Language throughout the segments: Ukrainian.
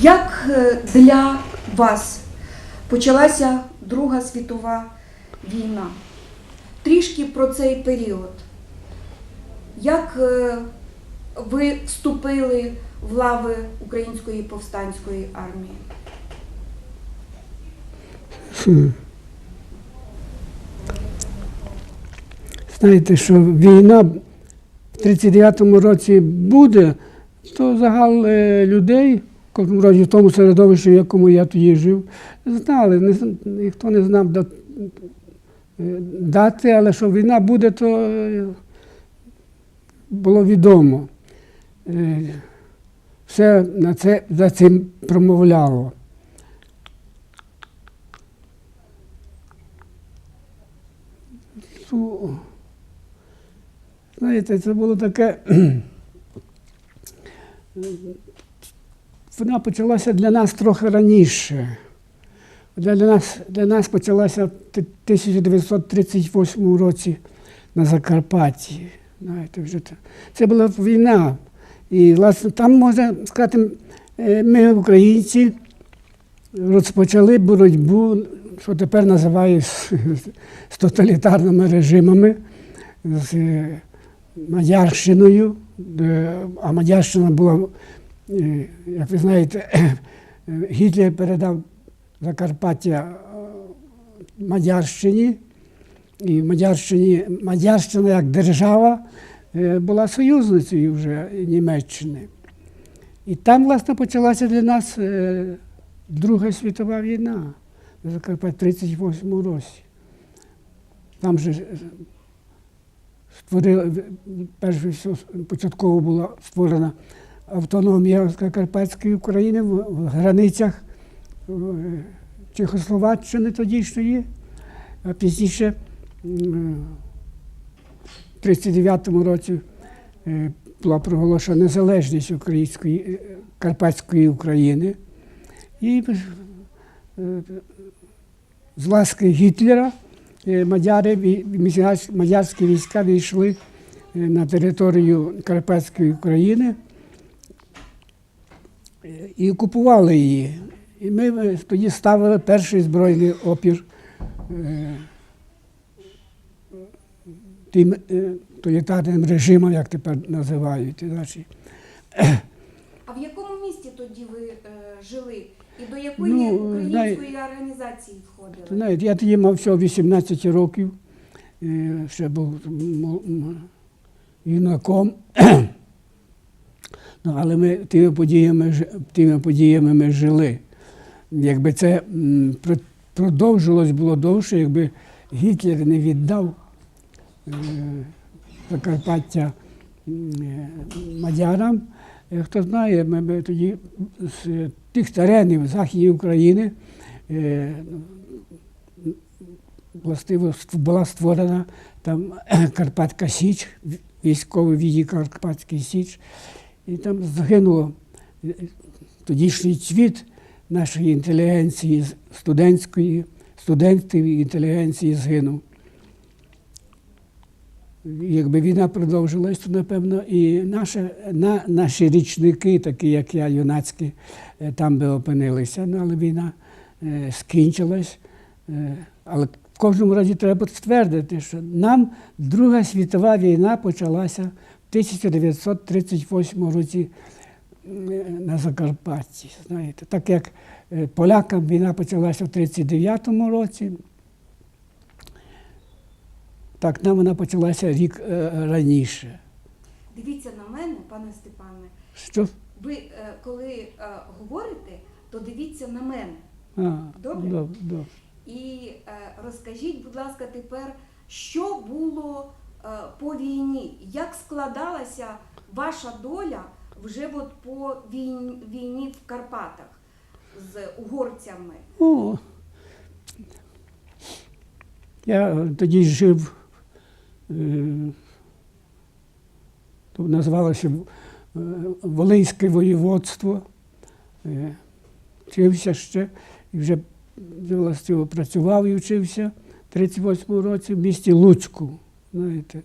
Як е, для вас почалася Друга світова війна? Трішки про цей період. Як е, ви вступили в лави Української повстанської армії? Знаєте, що війна в 39-му році буде, то загал е, людей, кожному разі в тому середовищі, в якому я тоді жив, знали. Не, ніхто не знав е, дати, але що війна буде, то е, було відомо. Е, Все на це, за цим промовляло. Знаєте, це було таке. Вона почалася для нас трохи раніше. Для нас, для нас почалася в 1938 році на Закарпатті. Знаєте, вже це, була війна. І, власне, там, можна сказати, е, ми, українці, розпочали боротьбу, що тепер називають з, тоталітарними режимами, з е, Мадярщиною. А Мадярщина була, як ви знаєте, е, Гітлер передав Закарпаття е, Мадярщині. І Мадярщині, Мадярщина як держава е, була союзницею вже Німеччини. І там, власне, почалася для нас е, Друга світова війна на в 38 році. Там же е, створили, перш все, початково була створена автономія Закарпатської України в, границях е, Чехословаччини тодішньої, а пізніше в 39-му році е, була проголошена незалежність Української е, Карпатської України. І з ласки Гітлера мадяри, мадярські війська війшли на територію Карпатської України і окупували її. І ми тоді ставили перший збройний опір е, тим е, тоталітарним режимам, як тепер називають. А в якому місті тоді ви е, жили? І до якої Ну, української організації входили? Знаєте, я тоді мав всього 18 років, ще був юнаком. Ну, але ми тими подіями, тими подіями ми жили. Якби це продовжилось було довше, якби Гітлер не віддав е, Закарпаття е, мадярам, е, хто знає, ми б тоді з тих теренів Західної України властиво була створена там Карпатська Січ, військовий відділ Карпатський Січ, і там загинуло е, тодішній цвіт нашої інтелігенції, студентської, студентів інтелігенції згинув. Якби війна продовжилась, то напевно і наше, на, наші річники, такі як я, юнацькі, е, там би опинилися. Ну, але війна е, скінчилась. Е, але в кожному разі треба ствердити, що нам Друга світова війна почалася 1938 році е, на Закарпатті. Знаєте, так як е, полякам війна почалася в 1939 році, так нам вона почалася рік е, раніше. Дивіться на мене, пане Степане. Що? Ви коли говорите, то дивіться на мене. А, Добре. Добре, добре. І розкажіть, будь ласка, тепер, що було по війні? Як складалася ваша доля вже от по війні, в Карпатах з угорцями? О, я тоді жив, е, то називалося е, Волинське воєводство. Е, Вчився ще і вже властиво працював і вчився в 38-му році в місті Луцьку. Знаєте.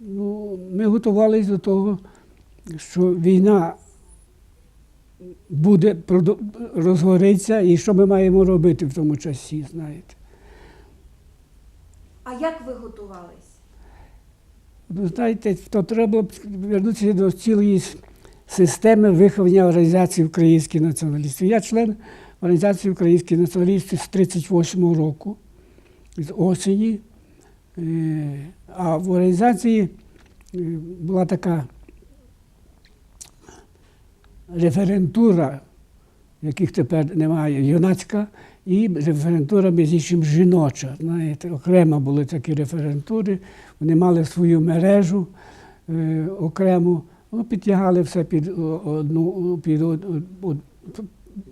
Ну, ми готувалися до того, що війна буде розгориться, і що ми маємо робити в тому часі, знаєте. А як ви готувались? Ну, знаєте, то треба було б вернутися до цілої системи виховання організації українських націоналістів. Я член організації українських націоналістів з 38-го року, з осені. Е, А в організації е, була така референтура, яких тепер немає, юнацька, і референтура, між іншим, жіноча. Знаєте, окремо були такі референтури, вони мали свою мережу е, окрему, підтягали все під одну, під,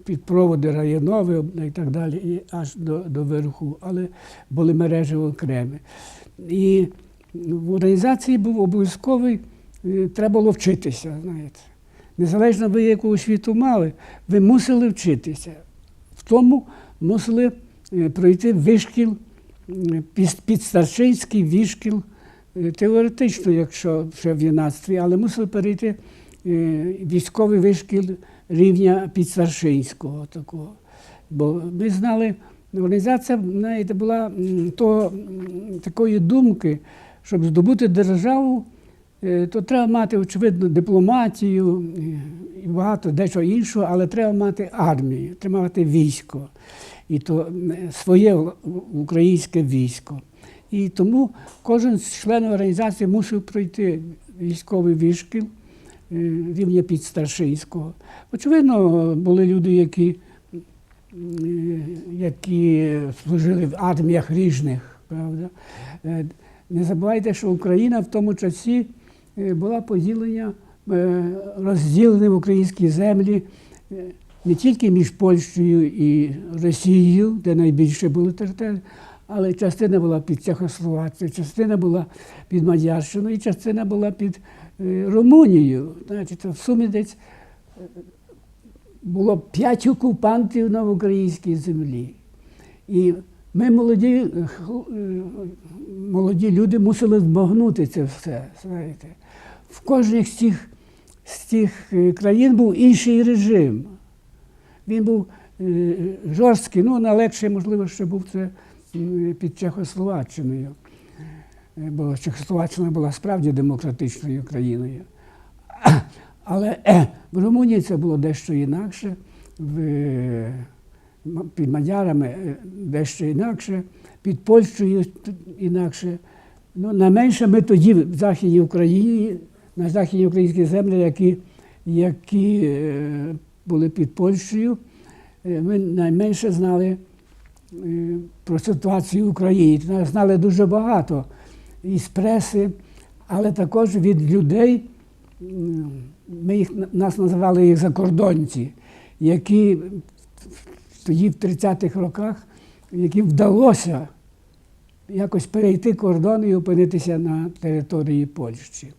під проводи районові і так далі, і аж до, до верху, але були мережі окремі. І в організації був обов'язковий, е, треба було вчитися, знаєте. Незалежно ви яку освіту мали, ви мусили вчитися. В тому мусили е, пройти вишкіл, підстаршинський вишкіл, е, теоретично, якщо ще в юнацтві, але мусили перейти е, військовий вишкіл рівня підстаршинського такого. Бо ми знали, організація знаєте, була м, такої думки, щоб здобути державу, е, то треба мати, очевидно, дипломатію е, і багато дечого іншого, але треба мати армію, треба мати військо. І то своє українське військо. І тому кожен з членів організації мусив пройти військовий вишкіл рівня підстаршинського. Очевидно, були люди, які, які служили в арміях ріжних. Правда? Е, Не забувайте, що Україна в тому часі е, була поділення, е, розділена в українські землі е, не тільки між Польщею і Росією, де найбільше були території, але частина була під Чехословакією, частина була під Мадярщиною, і частина була під е, Румунією. Значить, в сумі десь е, було п'ять окупантів на українській землі. І ми, молоді, е, молоді люди, мусили збагнути це все. Знаєте. В кожній з цих, з цих е, країн був інший режим. Він був жорсткий, ну, найлегше, можливо, ще був це під Чехословаччиною. Е, Бо Чехословаччина була справді демократичною країною. Але е, в Румунії це було дещо інакше, в, е, під мадярами дещо інакше, під Польщею інакше. Ну, найменше ми тоді в Західній Україні, на Західній українській землі, які, які були під Польщею, ми найменше знали про ситуацію в Україні. Знали дуже багато із преси, але також від людей. Ми їх нас називали їх закордонці, які тоді в 30-х роках, яким вдалося якось перейти кордон і опинитися на території Польщі.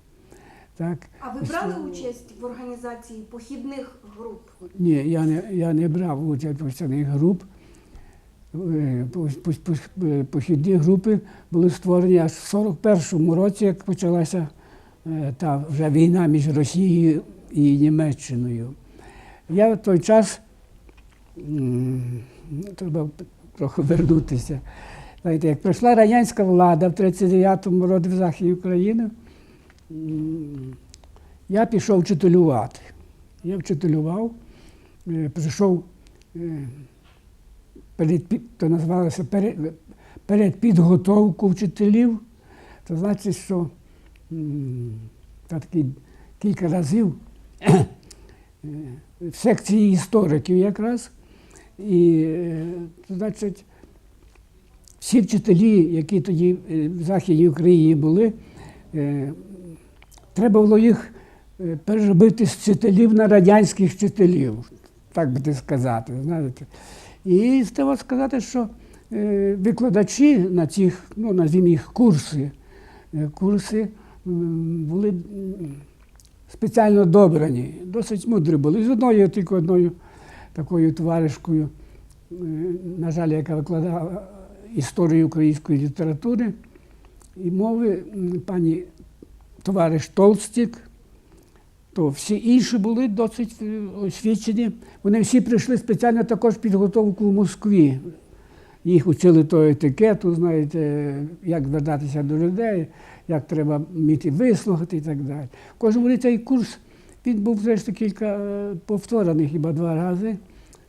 Так? А ви брали участь в організації похідних груп? Ні, я не, я не брав участь в цих груп. Е, е, Похідні групи були створені аж в 41-му році, як почалася е, та вже війна між Росією і Німеччиною. Я в той час треба трохи вернутися. Знаєте, як прийшла радянська влада в 39-му році в Західній Україні, я пішов вчителювати. Я вчителював, прийшов перед, то називалося перед, передпідготовку вчителів. То значить, що м, та таки кілька разів е, в секції істориків якраз. І, е, то значить, всі вчителі, які тоді е, в Західній Україні були, треба було їх переробити з вчителів на радянських вчителів, так би сказати. знаєте. І треба сказати, що е, викладачі на цих, ну, назвімо їх курси, е, курси були спеціально добрані, досить мудрі були. З одною тільки одною такою товаришкою, е, на жаль, яка викладала історію української літератури і мови, пані товариш Толстік. То всі інші були досить е, освічені. Вони всі прийшли спеціально також підготовку в Москві. Їх учили то етикету, знаєте, як звертатися до людей, як треба вміти вислухати і так далі. Кожному цей курс він був зрештою кілька е, повторений хіба два рази.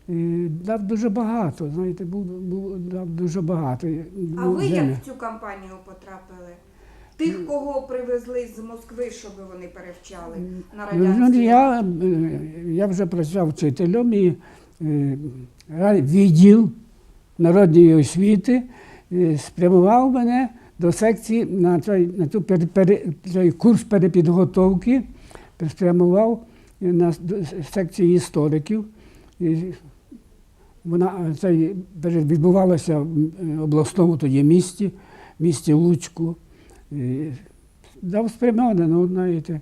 І дав дуже багато, знаєте, був, був дав дуже багато. А ви як в цю кампанію потрапили? Тих, кого привезли з Москви, щоб вони перевчали на Ну, я, е, я вже працював вчителем і е, відділ народної освіти е, спрямував мене до секції на цей, на цю пере, пере, цей курс перепідготовки, спрямував на секції істориків. І вона це відбувалося в обласному тоді місті, місті Луцьку. Дав спрямоване, ну, знаєте,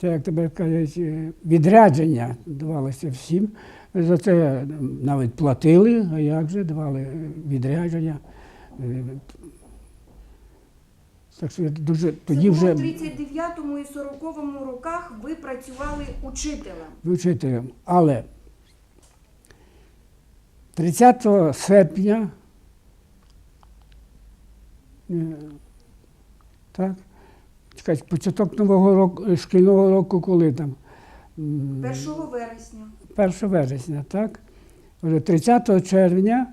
це, як тебе кажуть, е, відрядження давалося всім. За це навіть платили, а як же давали е, відрядження. Е, Так що я дуже тоді вже в 39-му і 40-му роках ви працювали учителем. вчителем. Але 30 серпня, е, так, чекайте, початок нового року, е, шкільного року, коли там? 1 вересня. 1 вересня, так? 30 червня,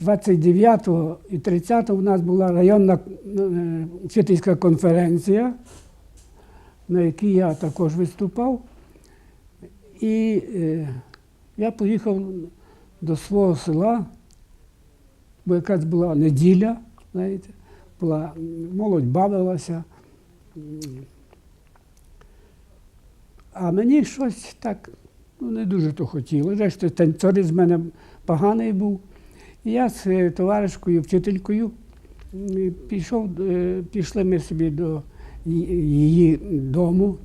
29 і 30 у нас була районна е, вчительська конференція, на якій я також виступав. І е, я поїхав до свого села, бо якась була неділя, знаєте, була молодь бавилася. А мені щось так ну, не дуже то хотіло. Зрештою, танцорець з мене поганий був. І я з е, товаришкою, вчителькою пішов, е, пішли ми собі до її дому.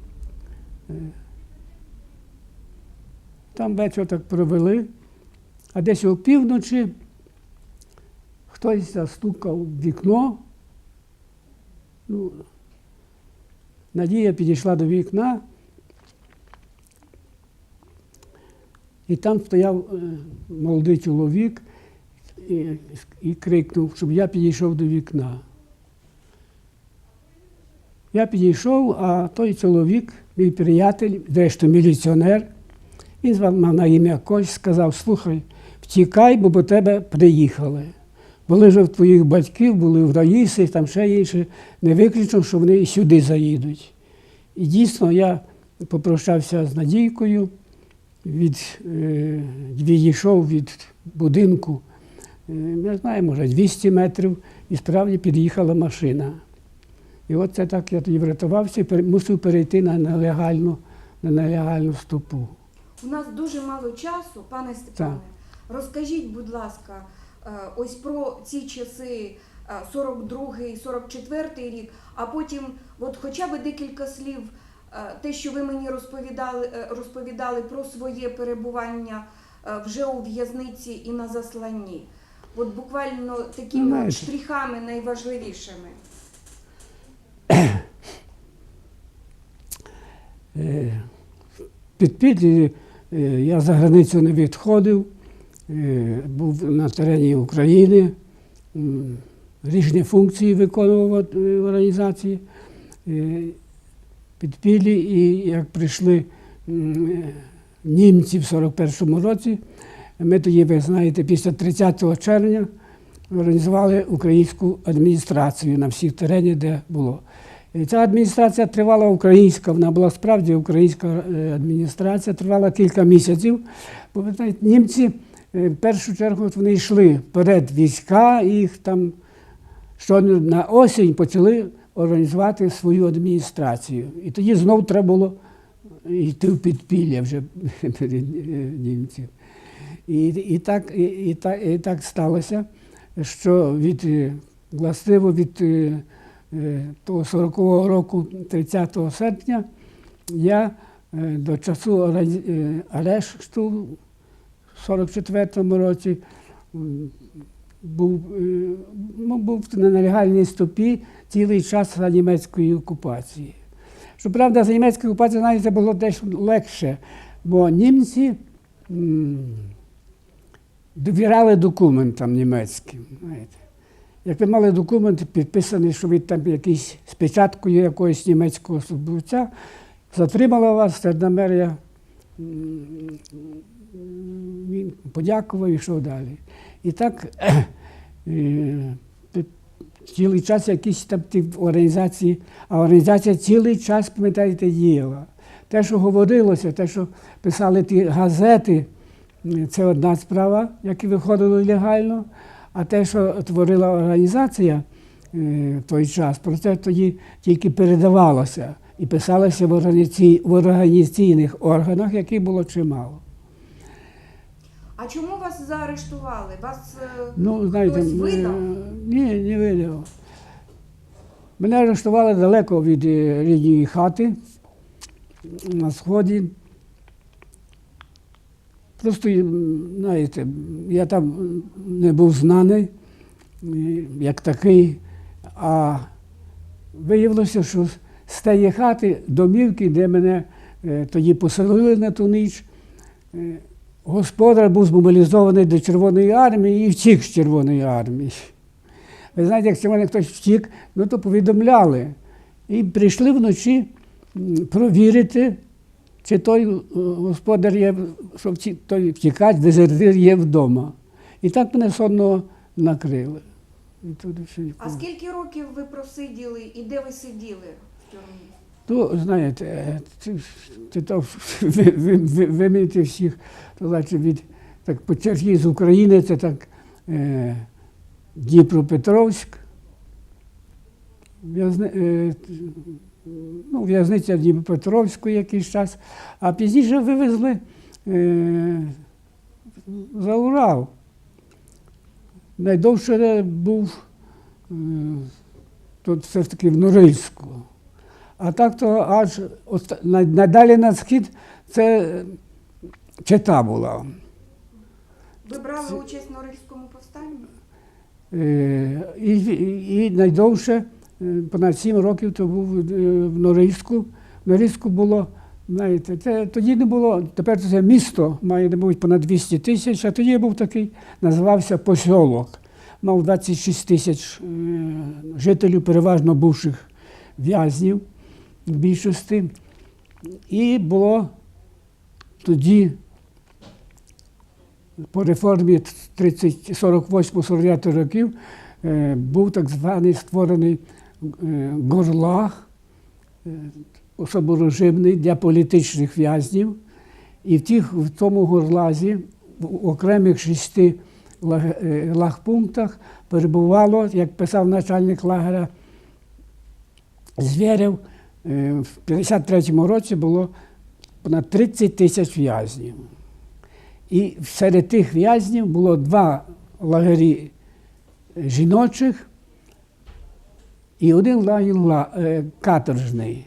Е, Там вечір так провели, а десь опівночі хтось застукав в вікно. Ну, Надія підійшла до вікна, і там стояв е, молодий чоловік і, і крикнув, щоб я підійшов до вікна. Я підійшов, а той чоловік, мій приятель, зрештою міліціонер, він звав на ім'я Кость, сказав, слухай, втікай, бо по тебе приїхали. Були вже в твоїх батьків, були в Раїси, там ще інше. Не виключно, що вони і сюди заїдуть. І дійсно я попрощався з Надійкою, від, е, відійшов від будинку, е, не знаю, може, 200 метрів, і справді під'їхала машина. І от це так я тоді врятувався і мусив перейти на нелегальну, на нелегальну стопу. У нас дуже мало часу, пане Степане. Розкажіть, будь ласка, ось про ці часи е, 42-й, 44-й рік, а потім, от хоча б декілька слів, е, те, що ви мені розповідали, е, розповідали про своє перебування е, вже у в'язниці і на засланні. От буквально такими знаєте. штрихами найважливішими. Е, Під підлі е, я за границю не відходив, е, був на терені України, різні функції виконував е, в організації. Е, Підпіллі, і як прийшли е, німці в 41-му році, ми тоді, ви знаєте, після 30 червня організували українську адміністрацію на всіх теренах, де було. Ця адміністрація тривала українська, вона була справді українська е, адміністрація, тривала кілька місяців. Бо німці е, в першу чергу вони йшли вперед війська, і їх там щойно на осінь почали організувати свою адміністрацію. І тоді знов треба було йти в підпілля вже перед е, німців. І, і, так, і, і, так, і так сталося, що від е, властиво від е, е, того 40-го року, 30 серпня, я е, до часу е, арешту 44-му році був, е, ну, був на нелегальній стопі цілий час німецької окупації. Щоправда, за німецькою окупацією, знаєте, було дещо легше, бо німці довіряли документам німецьким. Знаєте. Як ви мали документ підписаний, що ви там якийсь з печаткою якогось німецького службовця, затримала вас, Сердамерія, він подякував і йшов далі. І так е, цілий час якісь там ті організації, а організація цілий час, пам'ятаєте, діяла. Те, що говорилося, те, що писали ті газети, це одна справа, які виходили легально, а те, що творила організація е, в той час, про це тоді тільки передавалося і писалося в організаційних органах, яких було чимало. А чому вас заарештували? Вас е, Ну, знаєте, хтось видав? ні, не видав. Мене арештували далеко від е, рідної хати на сході. Просто, знаєте, я там не був знаний як такий, а виявилося, що з тієї хати домівки, де мене е, тоді поселили на ту ніч, господар був змобілізований до Червоної армії і втік з Червоної армії. Ви знаєте, якщо мене хтось втік, ну то повідомляли. І прийшли вночі провірити, чи той е, господар є, що той втікач, дезертир є вдома. І так мене сонно накрили. І туди все А скільки років ви просиділи і де ви сиділи в тюрмі? Ну, знаєте, е, це, це то ви, ви, ви, вимінити всіх, то значить від так по черзі з України, це так е, Дніпропетровськ, в'язни, е, ну, в'язниця Дніпропетровську якийсь час, а пізніше вивезли е, за Урал. Найдовше був е, тут все ж таки в Норильську. А так то аж надалі на схід це е, чита була. Ви брали участь в Норильському повстанні? Е, І, і, і найдовше, е, понад сім років, то був в Норильську. В Норильську було, знаєте, це, тоді не було, тепер це місто має мабуть, понад 200 тисяч, а тоді був такий, називався посьолок. Мав 26 тисяч жителів, переважно бувших в'язнів в більшості. І було тоді по реформі 48-49 років е, був так званий створений е, горлаг, е, особорежимний для політичних в'язнів. І в, тих, в тому горлазі, в окремих шести лагпунктах перебувало, як писав начальник лагеря Звєрєв, в 53-му році було понад 30 тисяч в'язнів. І серед тих в'язнів було два лагері жіночих і один лагер е, каторжний.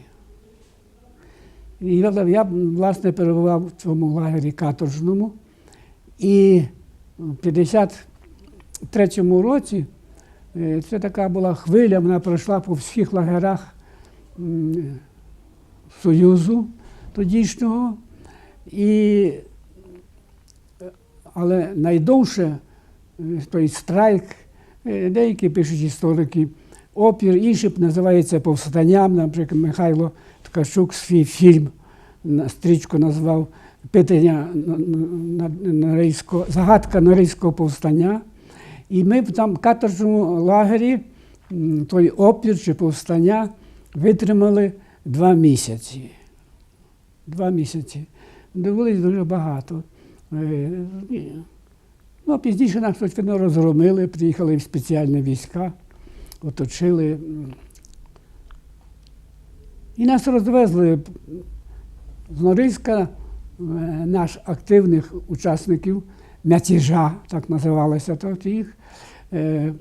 І я, власне, перебував в цьому лагері каторжному. І в 53-му році е, це така була хвиля, вона пройшла по всіх лагерах Союзу тодішнього. І але найдовше е, той страйк, е, деякі пишуть історики, опір, інші називається повстанням. Наприклад, Михайло Ткачук свій фільм стрічку назвав Питання Норильського, загадка Норильського повстання. І ми в там каторжному лагері той опір чи повстання витримали два місяці. Два місяці. Довелось дуже багато. Е. Ну, пізніше нас очевидно розгромили, приїхали в спеціальні війська, оточили. І нас розвезли з Норильська, е, наш активних учасників мятежа, так називалося, то їх е,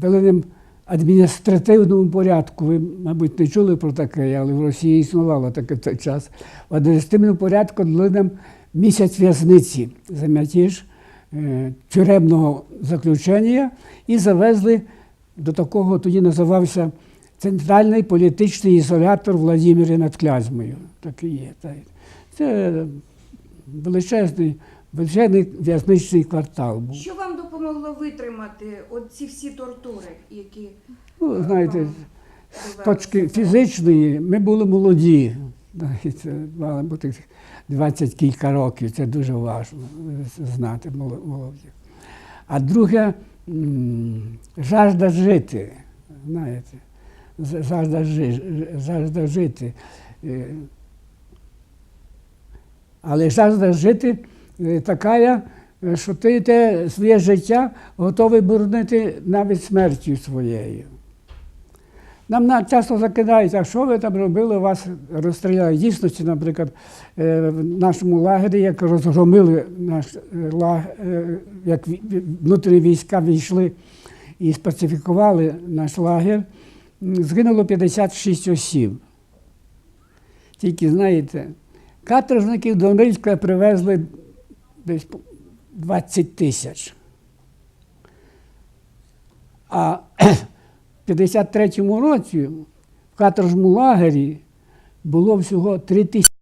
вели ним адміністративному порядку. Ви, мабуть, не чули про таке, але в Росії існувало таке той час. В адміністративному порядку дали нам місяць в'язниці за мятеж. е, тюремного заключення і завезли до такого, тоді називався Центральний політичний ізолятор Владимирі над Клязьмою. Так і є. Це величезний, величезний в'язничний квартал був. Що вам допомогло витримати от ці всі тортури, які Ну, знаєте, з точки фізичної ми були молоді. Знаєте, мали бути 20 кілька років, це дуже важливо е, знати молоді. А друге жажда жити. Знаєте, жажда, жажда жити. Е, Але жажда жити е, така, е, що ти те своє життя готовий боронити навіть смертю своєю. Нам на- часто закидають, а що ви там робили, вас розстріляли. Дійсності, наприклад, е, в нашому лагері, як розгромили наш е, лаг, е, як внутрішні війська війшли і специфікували наш лагер, згинуло 56 осіб. Тільки, знаєте, каторжників до Норильська привезли десь 20 тисяч. А в 53-му році в каторжному лагері було всього 3 тисячі